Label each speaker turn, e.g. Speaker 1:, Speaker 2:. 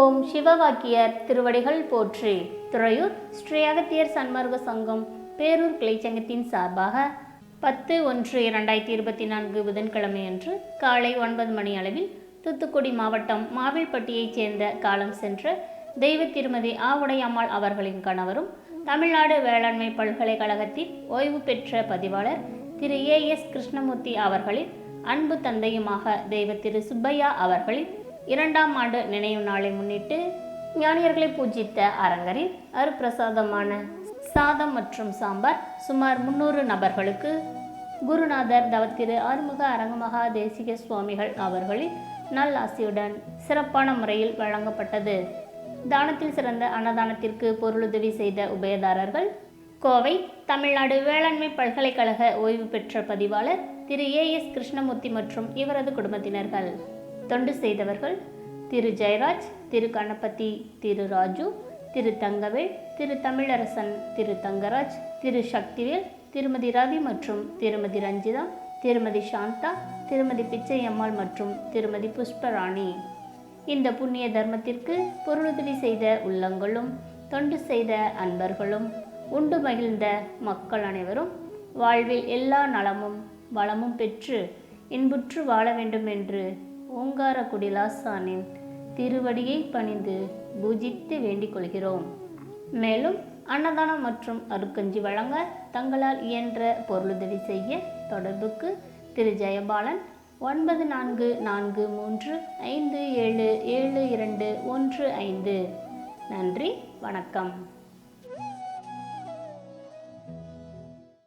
Speaker 1: ஓம் சிவவாக்கியர் திருவடிகள் போற்றி. துறையூர் ஸ்ரீ அகத்தியர் சன்மார்க்க சங்கம் பேரூர் கிளைச்சங்கத்தின் சார்பாக பத்து ஒன்று இரண்டாயிரத்தி இருபத்தி நான்கு புதன்கிழமையன்று காலை ஒன்பது மணி அளவில் தூத்துக்குடி மாவட்டம் மாவில்பட்டியைச் சேர்ந்த காலம் சென்ற தெய்வ திருமதி ஆவுடையம்மாள் அவர்களின் கணவரும் தமிழ்நாடு வேளாண்மை பல்கலைக்கழகத்தின் ஓய்வு பெற்ற பதிவாளர் திரு ஏ எஸ் கிருஷ்ணமூர்த்தி அவர்களின் அன்பு தந்தையுமாக தெய்வ திரு சுப்பையா அவர்களின் இரண்டாம் ஆண்டு நினைவு நாளை முன்னிட்டு ஞானியர்களை பூஜித்த அரங்கரில் அருப்பிரசாதமான சாதம் மற்றும் சாம்பார் சுமார் முன்னூறு நபர்களுக்கு குருநாதர் தவத்திரு ஆறுமுக அரங்கமகா தேசிக சுவாமிகள் அவர்களின் நல்லாசியுடன் சிறப்பான முறையில் வழங்கப்பட்டது. தானத்தில் சிறந்த அன்னதானத்திற்கு பொருளுதவி செய்த உபயதாரர்கள் கோவை தமிழ்நாடு வேளாண்மை பல்கலைக்கழக ஓய்வு பெற்ற பதிவாளர் திரு ஏ எஸ் கிருஷ்ணமூர்த்தி மற்றும் இவரது குடும்பத்தினர்கள். தொண்டு செய்தவர்கள் திரு ஜெயராஜ் திரு கணபதி திரு ராஜு திரு தங்கவேல் திரு தமிழரசன் திரு தங்கராஜ் திரு சக்திவேல் திருமதி ரவி மற்றும் திருமதி ரஞ்சிதா திருமதி சாந்தா திருமதி பிச்சையம்மாள் மற்றும் திருமதி புஷ்பராணி. இந்த புண்ணிய தர்மத்திற்கு பொருளுதவி செய்த உள்ளங்களும் தொண்டு செய்த அன்பர்களும் உண்டு மகிழ்ந்த மக்கள் அனைவரும் வாழ்வில் எல்லா நலமும் வளமும் பெற்று இன்புற்று வாழ வேண்டும் என்று ஓங்கார குடிலாசானின் திருவடியை பணிந்து பூஜித்து வேண்டிக் கொள்கிறோம் மேலும் அன்னதானம் மற்றும் அருக்கஞ்சி வழங்க தங்களால் இயன்ற பொருளுதவி செய்ய தொடர்புக்கு திரு. ஜெயபாலன் ஒன்பது நான்கு நான்கு மூன்று ஐந்து ஏழு ஏழு இரண்டு ஒன்று ஐந்து. நன்றி வணக்கம்.